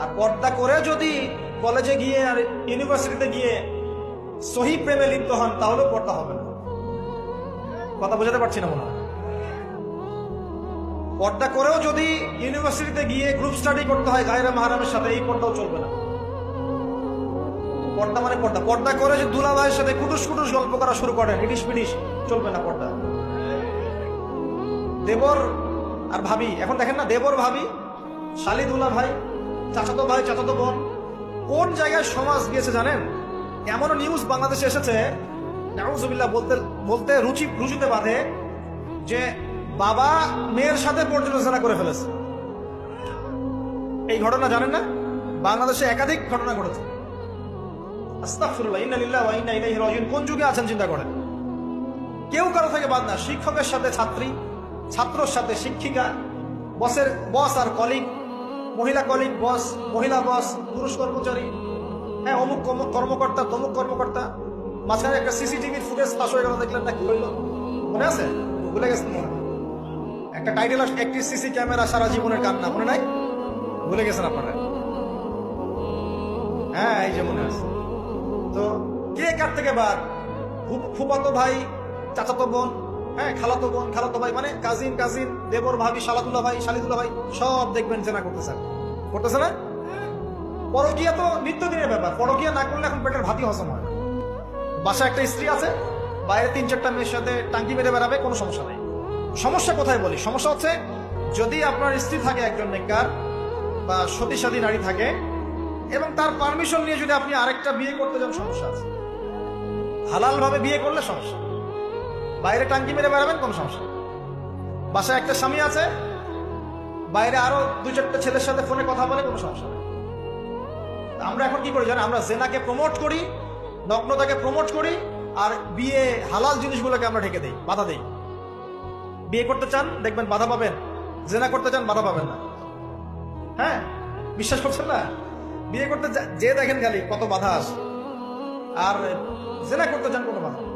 আর পর্দা করে যদি কলেজে গিয়ে আর ইউনিভার্সিটিতে গিয়ে সহি প্রেমে লিপ্ত হন, তাহলেও পর্দা হবে না। কথা বোঝাতে পারছি না মনে পর্দা করেও যদি ইউনিভার্সিটিতে গিয়ে গ্রুপ স্টাডি করতে হয় গায়রা মাহারামের সাথে, এই পর্দাও চলবে না। পর্দা মানে পর্দা। পর্দা করে যে দুলা ভাইয়ের সাথে কুটুস কুটুস গল্প করা শুরু করেন ইডিস পিডিস চলবে না পর্দা। দেবর আর ভাবি, এখন দেখেন না, দেবর ভাবি, শালি দুলা ভাই চাচাতো ভাই, চাচাতো বোন, কোন জায়গায় সমাজ গিয়েছে জানেন? এমনও নিউজ বাংলাদেশে এসেছে বলতে বলতে রুচি, রুচিতে বাঁধে যে বাবা মেয়ের সাথে পর্যালোচনা করে ফেলেছে। এই ঘটনা জানেন না? বাংলাদেশে একাধিক ঘটনা ঘটেছে। কোন যুগে আছেন চিন্তা করেন? কেউ কারও থেকে বাদ না। শিক্ষকের সাথে ছাত্রী, ছাত্রর সাথে শিক্ষিকা বসের বস আর কলিগ মহিলা কলিগ, বস, মহিলা বস, পুরুষ কর্মচারী হ্যাঁ অমুক অমুক কর্মকর্তা, তমুক কর্মকর্তা, মাঝখানে একটা সিসিটিভির ফুটেজ পাস হয়ে গেল, দেখলেন না কি হইল। মনে আছে? ভুলে গেছেন? একটা টাইটেল একটি সিসি ক্যামেরা সারা জীবনের কান্না, মনে নাই? ভুলে গেছেন আপনারা? হ্যাঁ এই যে মনে আছে। তো কে কার থেকে বাদ? ফু- ফুফাতো ভাই, চাচাতো বোন হ্যাঁ খালাতো বোন, খালাতো ভাই মানে কাজিন কাজিন দেবর ভাবি, শালাদুল্লাহ ভাই, শালিদুল্লাহ ভাই, সব দেখবেন জেনা করতেছে। করতেছে না? পরকিয়া তো নিত্যদিনের ব্যাপার। পরকিয়া না করলে এখন পেটের ভাতি হজম হয় বাসায় একটা স্ত্রী আছে, বাইরে তিন চারটা মেয়ের সাথে টাঙ্কি মেরে বেড়াবে, কোনো সমস্যা নেই। সমস্যা কোথায় বলি? সমস্যা হচ্ছে, যদি আপনার স্ত্রী থাকে একজন নেককার বা সতীসাধী নারী থাকে, এবং তার পারমিশন নিয়ে যদি আপনি আরেকটা বিয়ে করতে যান, সমস্যা আছে। হালাল ভাবে বিয়ে করলে সমস্যা। বাইরে টাঙ্কি মেরে বেড়াবেন, কোনো সমস্যা বাসায় একটা স্বামী আছে, বাইরে আরও দু চারটা ছেলের সাথে ফোনে কথা বলে, কোনো সমস্যা নেই। আমরা এখন কি করি জানেন? আমরা জেনাকে প্রমোট করি, নগ্নতাকে প্রমোট করি, আর বিয়ে হালাল জিনিসগুলোকে আমরা ঢেকে দেই, বাধা দেই। বিয়ে করতে চান, দেখবেন বাধা পাবেন। জেনা করতে চান, বাধা পাবেন না। হ্যাঁ? বিশ্বাস করছেন না? বিয়ে করতে যা- দেখেন খালি কত বাধা আসে আর জেনা করতে চান, কোনো বাধা।